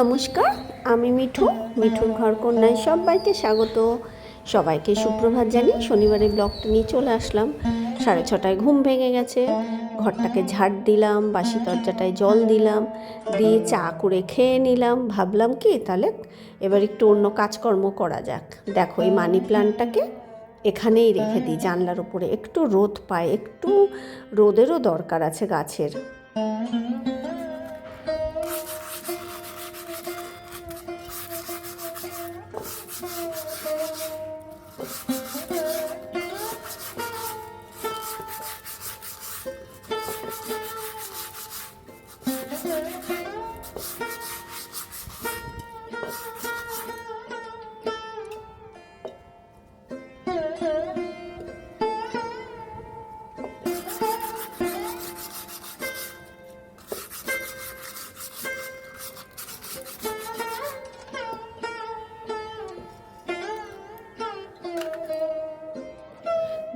নমস্কার, আমি মিঠু, মিঠুর ঘর কন্যায় সবাইকে স্বাগত। সবাইকে সুপ্রভাত জানি শনিবারে ব্লগটা নিয়ে চলে আসলাম। সাড়ে ছটায় ঘুম ভেঙে গেছে, ঘরটাকে ঝাড় দিলাম, বাসি দরজাটায় জল দিলাম, দিয়ে চা করে খেয়ে নিলাম। ভাবলাম কি, তাহলে এবার একটু অন্য কাজকর্ম করা যাক। দেখো এই মানি প্ল্যান্টটাকে এখানেই রেখে দিই, জানলার উপরে একটু রোদ পায়, একটু রোদেরও দরকার আছে গাছের।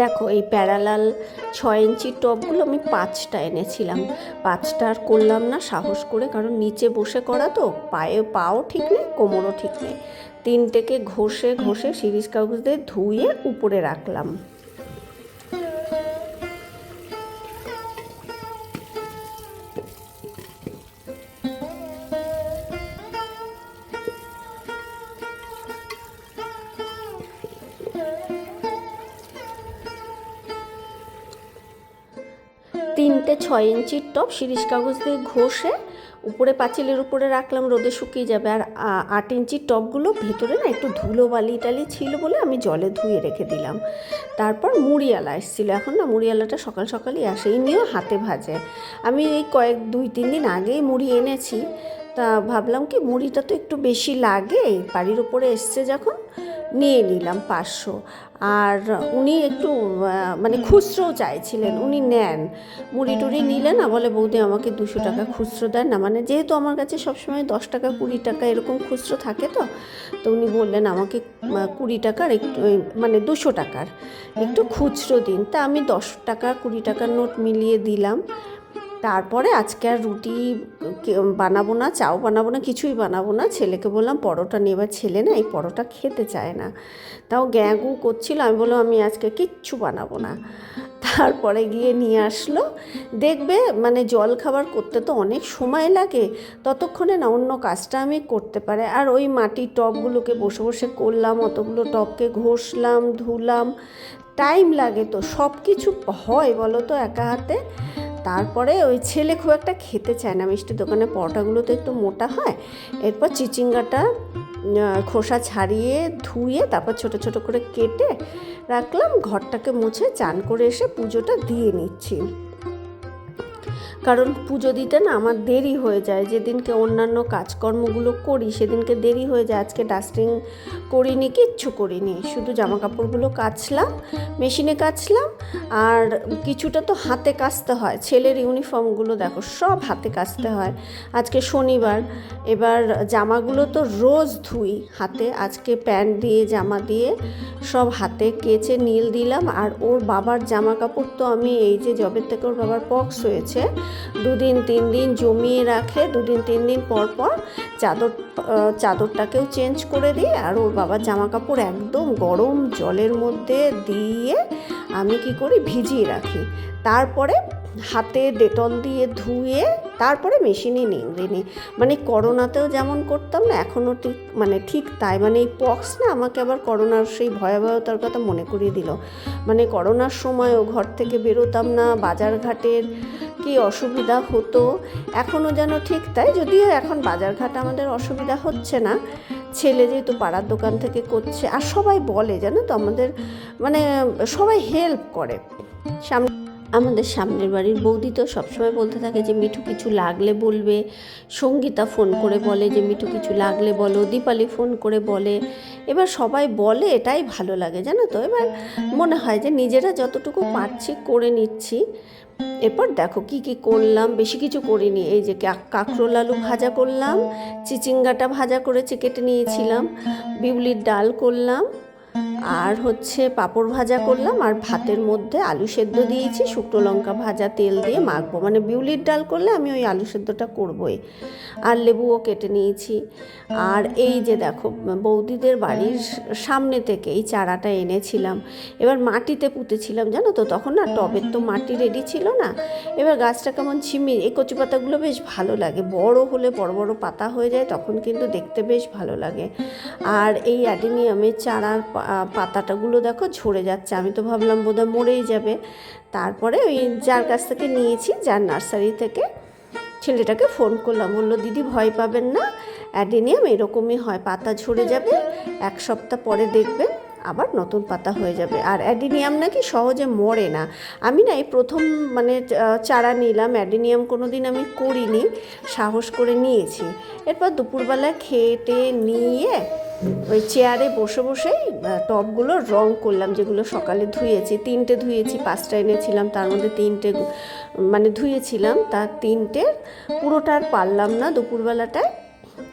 দেখো, এই প্যারালাল ছয় ইঞ্চির টপগুলো আমি পাঁচটা এনেছিলাম। পাঁচটা আর করলাম না, সাহস করে, কারণ নিচে বসে করা তো, পায়ে পাও ঠিক নেই, কোমরও ঠিক নেই। তিনটেকে ঘষে ঘষে সিরিজ কাগজ দিয়ে ধুয়ে উপরে রাখলাম। তিনটে ছয় ইঞ্চির টপ শিরিষ কাগজ দিয়ে ঘষে উপরে পাঁচিলের উপরে রাখলাম, রোদে শুকিয়ে যাবে। আর আট ইঞ্চির টপগুলো ভেতরে না একটু ধুলো বালি টালি ছিল বলে আমি জলে ধুয়ে রেখে দিলাম। তারপর মুড়িয়ালা এসেছিল। এখন না মুড়িয়ালাটা সকাল সকালই আসে। এই নিয়েও হাতে ভাজে। আমি এই কয়েক দুই, তিন দিন আগেই মুড়ি এনেছি। তা ভাবলাম কি মুড়িটা তো একটু বেশি লাগে। বাড়ির উপরে এসছে যখন নিয়ে নিলাম পাঁচশো। আর উনি একটু মানে খুচরোও চাইছিলেন, উনি নেন। মুড়ি টুড়ি নিলে না বলে, বৌদি আমাকে দুশো টাকা খুচরো দেন না। মানে যেহেতু আমার কাছে সবসময় দশ টাকা, কুড়ি টাকা এরকম খুচরো থাকে তো তো উনি বললেন, আমাকে কুড়ি টাকার একটু মানে দুশো টাকার একটু খুচরো দিন। তা আমি দশ টাকা, কুড়ি টাকার নোট মিলিয়ে দিলাম। তারপরে আজকে আর রুটি বানাবো না, চাও বানাবো না, কিছুই বানাবো না। ছেলেকে বললাম, পরোটা নিয়ে এবার ছেলে না এই পরোটা খেতে চায় না। তাও গ্যাগু করছিল, আমি বললাম, আমি আজকে কিচ্ছু বানাবো না। তারপরে গিয়ে নিয়ে আসলো। দেখবে মানে জল খাবার করতে তো অনেক সময় লাগে, ততক্ষণে না অন্য কাজটা আমি করতে পারে। আর ওই মাটির টবগুলোকে বসে বসে করলাম, অতগুলো টবকে ঘষলাম, ধুলাম। টাইম লাগে তো সব কিছু হয় বলো তো একা হাতে। তারপরে ওই ছেলে খুব একটা খেতে চায় না। মিষ্টির দোকানে পরোটাগুলো তো একটু মোটা হয়। এরপর চিচিঙ্গাটা খোসা ছাড়িয়ে ধুয়ে তারপর ছোট ছোট করে কেটে রাখলাম। ঘরটাকে মুছে চান করে এসে পুজোটা দিয়ে নিচ্ছি। কারণ পুজো দিতে না আমার দেরি হয়ে যায়। যেদিনকে অন্যান্য কাজকর্মগুলো করি, সেদিনকে দেরি হয়ে যায়। আজকে ডাস্টিং করিনি, কিচ্ছু করিনি। শুধু জামা কাপড়গুলো কাচলাম মেশিনে কাচলাম, আর কিছুটা তো হাতে কাচতে হয়। ছেলের ইউনিফর্মগুলো দেখো, সব হাতে কাচতে হয়। আজকে শনিবার, এবার জামাগুলো তো রোজ ধুই হাতে। আজকে প্যান্ট দিয়ে, জামা দিয়ে সব হাতে কেচে নীল দিলাম। আর ওর বাবার জামা কাপড় তো আমি এই যে জবের থেকে ওর বাবার পক্স হয়েছে দুদিন, তিন দিন জমিয়ে রাখে, দুদিন, তিন দিন পর পর চাদর চাদরটাকেও চেঞ্জ করে দিই আর ওর বাবার জামা কাপড় একদম গরম জলের মধ্যে দিয়ে আমি কি করি, ভিজিয়ে রাখি। তারপরে হাতে ডেটল দিয়ে ধুয়ে তারপরে মেশিনে নিংড়ে নিই মানে করোনাতেও যেমন করতাম না, এখনও ঠিক মানে ঠিক তাই। মানে এই পক্স না আমাকে আবার করোনার সেই ভয়াবহতার কথা মনে করিয়ে দিল। মানে করোনার সময়ও ঘর থেকে বেরোতাম না, বাজারঘাটের কি অসুবিধা হতো, এখনও যেন ঠিক তাই। যদিও এখন বাজারঘাট আমাদের অসুবিধা হচ্ছে না। ছেলে যেহেতু পাড়ার দোকান থেকে করছে, আর সবাই বলে জানো তো আমাদের মানে সবাই হেল্প করে। সামনে আমাদের সামনের বাড়ির বৌদি তো সবসময় বলতে থাকে যে, মিঠু কিছু লাগলে বলবে। সঙ্গীতা ফোন করে বলে যে, মিঠু কিছু লাগলে বলো। দীপালি ফোন করে বলে। এবার সবাই বলে, এটাই ভালো লাগে, জানো তো? এবার মনে হয় যে, নিজেরা যতটুকু পারছি করে নিচ্ছি। এরপর দেখো কি কি করলাম, বেশি কিছু করিনি। এই যে কাঁকরোল আলু ভাজা করলাম, চিচিঙ্গাটা ভাজা করেছে, কেটে নিয়েছিলাম, বিউলির ডাল করলাম। আর হচ্ছে পাঁপড় ভাজা করলাম, আর ভাতের মধ্যে আলু সেদ্ধ দিয়েছি, শুকনো লঙ্কা ভাজা, তেল দিয়ে মাখবো। মানে বিউলির ডাল করলে আমি ওই আলু সেদ্ধটা করবোই। আর লেবুও কেটে নিয়েছি। আর এই যে দেখো, বৌদিদের বাড়ির সামনে থেকে এই চারাটা এনেছিলাম। এবার মাটিতে পুঁতেছিলাম, জানো তো? তখন না টবের তো মাটি রেডি ছিল না। এবার গাছটা কেমন ঝিমি এই কচু পাতাগুলো বেশ ভালো লাগে। বড় হলে বড় বড় পাতা হয়ে যায়, তখন কিন্তু দেখতে বেশ ভালো লাগে। আর এই অ্যাডিনিয়ামের চারার পাতাটাগুলো দেখো ঝরে যাচ্ছে। আমি তো ভাবলাম বোধহয় মরেই যাবে। তারপরে ওই যার কাছ থেকে নিয়েছি, যার নার্সারি থেকে ছেলেটাকে ফোন করলাম। বলল, দিদি, ভয় পাবেন না, অ্যাডিনিয়াম এরকমই হয়, পাতা ঝরে যাবে, এক সপ্তাহ পরে দেখবেন আবার নতুন পাতা হয়ে যাবে। আর অ্যাডিনিয়াম নাকি সহজে মরে না। আমি না এই প্রথম মানে চারা নিলাম, অ্যাডিনিয়াম কোনো দিন আমি করিনি, সাহস করে নিয়েছি। এরপর দুপুরবেলা খেটে নিয়ে ওই চেয়ারে বসে বসে টপগুলো রং করলাম, যেগুলো সকালে ধুয়েছি। তিনটে ধুয়েছি, পাঁচটা এনেছিলাম, তার মধ্যে তিনটে মানে ধুয়েছিলাম। তার তিনটে, পুরোটা আর পারলাম না দুপুরবেলাটায়।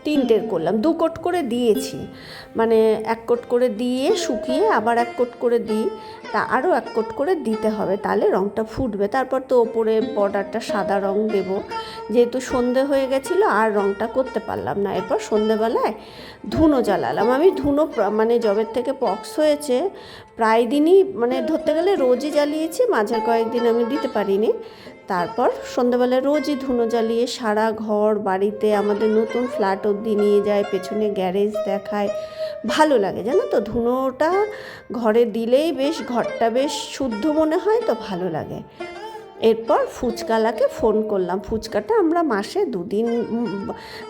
তিনটের করলাম। দু কোট করে দিয়েছি। মানে এক কোট করে দিয়ে শুকিয়ে আবার এক কোট করে দিই। তা আরও এক কোট করে দিতে হবে, তাহলে রঙটা ফুটবে। তারপর তো ওপরে বর্ডারটা সাদা রং দেব। যেহেতু সন্ধে হয়ে গেছিল, আর রঙটা করতে পারলাম না। এরপর সন্ধেবেলায় ধুনো জ্বালালাম। আমি ধুনো মানে জবের থেকে পক্স হয়েছে, প্রায় দিনই মানে ধরতে গেলে রোজই জ্বালিয়েছি। মাঝে কয়েকদিন আমি দিতে পারিনি। তারপর সন্ধ্যাবেলা রোজই ধুনো জ্বালিয়ে সারা ঘর, বাড়িতে আমাদের নতুন ফ্ল্যাট অবধি নিয়ে যায়, পেছনে গ্যারেজ দেখায়। ভালো লাগে, জানো তো? ধুনোটা ঘরে দিলেই বেশ, ঘরটা বেশ শুদ্ধ মনে হয় তো ভালো লাগে। এরপর ফুচকালাকে ফোন করলাম। ফুচকাটা আমরা মাসে দুদিন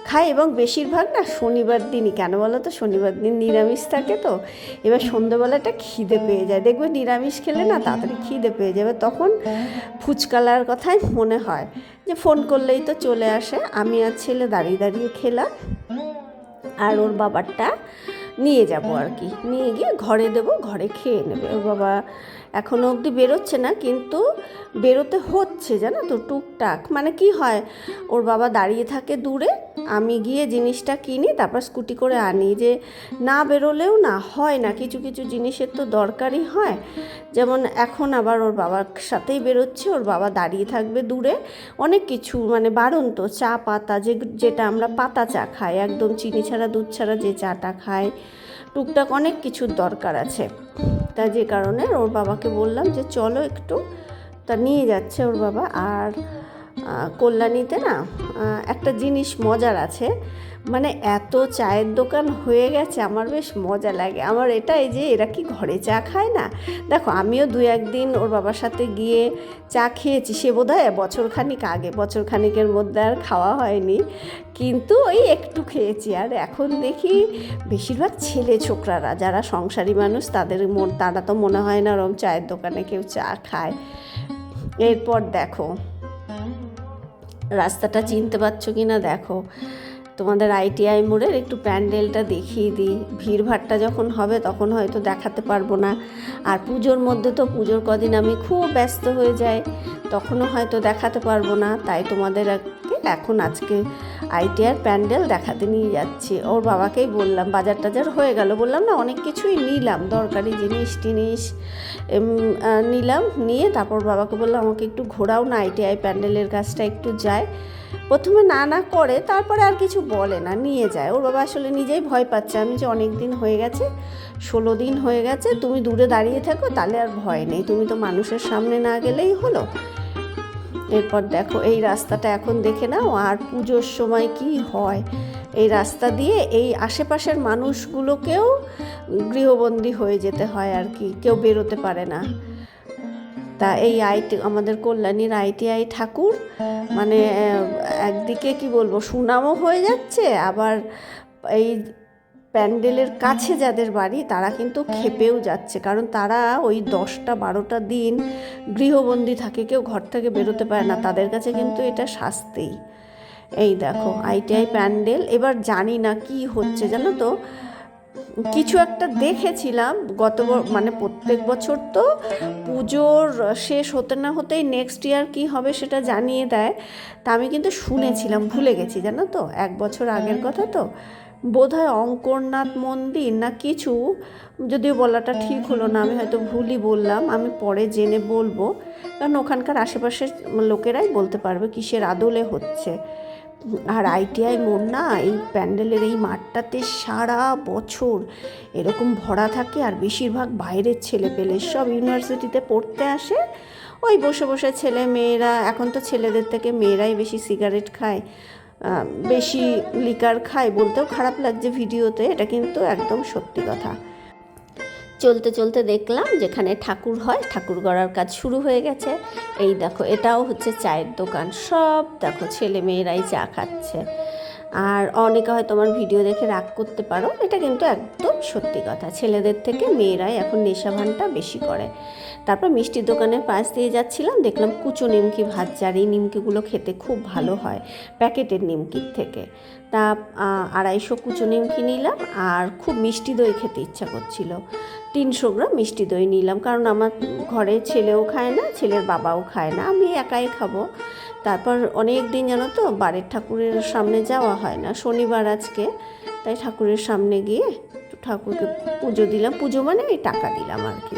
খাই এবং বেশিরভাগ না শনিবার দিনই। কেন বলো তো শনিবার দিন নিরামিষ থাকে তো। এবার সন্ধ্যেবেলাটা খিদে পেয়ে যায়। দেখবে নিরামিষ খেলে না তাড়াতাড়ি খিদে পেয়ে যাবে। তখন ফুচকালার কথাই মনে হয় যে ফোন করলেই তো চলে আসে। আমি আর ছেলে দাঁড়িয়ে দাঁড়িয়ে খেলাম। আর ওর বাবারটা নিয়ে যাব আর কি। নিয়ে গিয়ে ঘরে দেবো, ঘরে খেয়ে নেবে। ওর বাবা এখনও অবধি বেরোচ্ছে না, কিন্তু বেরোতে হচ্ছে, জানো তো, টুকটাক। মানে কি হয়, ওর বাবা দাঁড়িয়ে থাকে দূরে, আমি গিয়ে জিনিসটা কিনি, তারপর স্কুটি করে আনি। যে না বেরোলেও না, হয় না, কিছু কিছু জিনিসের তো দরকারই হয়। যেমন এখন আবার ওর বাবার সাথেই বেরোচ্ছে, ওর বাবা দাঁড়িয়ে থাকবে দূরে। অনেক কিছু মানে বারণ তো চা, পাতা, যে, যেটা আমরা পাতা চা খাই, একদম চিনি ছাড়া, দুধ ছাড়া যে চাটা খাই। টুকটাক অনেক কিছুর দরকার আছে। তা যে কারণে ওর বাবাকে বললাম যে, চলো একটু। তা নিয়ে যাচ্ছে ওর বাবা। আর কল্যাণীতে না একটা জিনিস মজার আছে। মানে এত চায়ের দোকান হয়ে গেছে, আমার বেশ মজা লাগে। আমার এটাই যে এরা কি ঘরে চা খায় না? দেখো, আমিও দু একদিন ওর বাবার সাথে গিয়ে চা খেয়েছি। সে বোধ হয় বছরখানিক আগে, বছরখানিকের মধ্যে আর খাওয়া হয়নি। কিন্তু ওই একটু খেয়েছি। আর এখন দেখি বেশিরভাগ ছেলে ছোকরারা, যারা সংসারী মানুষ, তাদের মন, তারা তো মনে হয় না ওরম চায়ের দোকানে কেউ চা খায়। এরপর দেখো রাস্তাটা চিনতে পারছ কি না দেখো। তোমাদের আইটিআই মোড়ের একটু প্যান্ডেলটা দেখিয়ে দিই। ভিড়ভাড়টা যখন হবে তখন হয়তো দেখাতে পারব না। আর পুজোর মধ্যে তো পুজোর কদিন আমি খুব ব্যস্ত হয়ে যাই, তখনও হয়তো দেখাতে পারব না। তাই তোমাদের এখন আজকে আইটিআর প্যান্ডেল দেখাতে নিয়ে যাচ্ছি। ওর বাবাকেই বললাম, বাজার টাজার হয়ে গেল। বললাম, না, অনেক কিছুই নিলাম, দরকারি জিনিস টিনিস নিলাম, নিয়ে তারপর বাবাকে বললাম, আমাকে একটু ঘোরাও না, আইটিআই প্যান্ডেলের কাজটা একটু যায়। প্রথমে না না করে তারপরে আর কিছু বলে না, নিয়ে যায়। ওর বাবা আসলে নিজেই ভয় পাচ্ছে। আমি যে অনেক দিন হয়ে গেছে, ষোলো দিন হয়ে গেছে, তুমি দূরে দাঁড়িয়ে থাকো, তাহলে আর ভয় নেই। তুমি তো মানুষের সামনে না গেলেই হলো। এরপর দেখো, এই রাস্তাটা এখন দেখে নাও, আর পুজোর সময় কি হয়। এই রাস্তা দিয়ে এই আশেপাশের মানুষগুলোকেও গৃহবন্দী হয়ে যেতে হয় আর কি, কেউ বেরোতে পারে না। তা এই আইটি, আমাদের কল্যাণীর আইটিআই ঠাকুর মানে একদিকে কি বলব, সুনামও হয়ে যাচ্ছে, আবার এই প্যান্ডেলের কাছে যাদের বাড়ি, তারা কিন্তু খেপেও যাচ্ছে। কারণ তারা ওই দশটা, বারোটা দিন গৃহবন্দী থাকে, কেউ ঘর থেকে বেরোতে পারে না। তাদের কাছে কিন্তু এটা শাস্তি এই দেখো আইটিআই প্যান্ডেল। এবার জানি না কি হচ্ছে, জানো তো? কিছু একটা দেখেছিলাম, গত মানে প্রত্যেক বছর তো পুজোর শেষ হতে না হতেই নেক্সট ইয়ার কি হবে সেটা জানিয়ে দেয়। তা আমি কিন্তু শুনেছিলাম, ভুলে গেছি, জানো তো? এক বছর আগের কথা তো। বোধহয় অঙ্করনাথ মন্দির না কিছু? যদিও বলাটা ঠিক হলো না আমি হয়তো ভুলই বললাম আমি পরে জেনে বলব। কারণ ওখানকার আশেপাশের লোকেরাই বলতে পারবে কিসের আদলে হচ্ছে। আর আইটিআই মোড় না এই প্যান্ডেলের এই মাঠটাতে সারা বছর এরকম ভরা থাকে আর বেশিরভাগ বাইরের ছেলে পেলে সব ইউনিভার্সিটিতে পড়তে আসে। ওই বসে বসে ছেলে মেয়েরা এখন তো ছেলেদের থেকে মেয়েরাই বেশি সিগারেট খায়। বেশি লিকার খায় বলতেও খারাপ লাগছে ভিডিওতে, এটা কিন্তু একদম সত্যি কথা। চলতে চলতে দেখলাম যেখানে ঠাকুর হয়, ঠাকুর গড়ার কাজ শুরু হয়ে গেছে। এই দেখো, এটাও হচ্ছে চায়ের দোকান। সব দেখো ছেলে মেয়েরাই চা খাচ্ছে। আর অনেকে হয়তো আমার ভিডিও দেখে রাগ করতে পারো, এটা কিন্তু একদম সত্যি কথা। ছেলেদের থেকে মেয়েরাই এখন নেশা ভানটা বেশি করে। তারপর মিষ্টির দোকানের পাশ দিয়ে যাচ্ছিলাম, দেখলাম কুচো নিমকি ভাজছে আর এই নিমকিগুলো খেতে খুব ভালো হয় প্যাকেটের নিমকির থেকে। তা আড়াইশো কুচো নিমকি নিলাম আর খুব মিষ্টি দই খেতে ইচ্ছা করছিল। তিনশো গ্রাম মিষ্টি দই নিলাম কারণ আমার ঘরে ছেলেও খায় না, ছেলের বাবাও খায় না, আমি একাই খাব। তারপর অনেক দিন জানো তো বাড়ির ঠাকুরের সামনে যাওয়া হয় না, শনিবার আজকে, তাই ঠাকুরের সামনে গিয়ে ঠাকুরকে পুজো দিলাম। পুজো মানে টাকা দিলাম আর কি।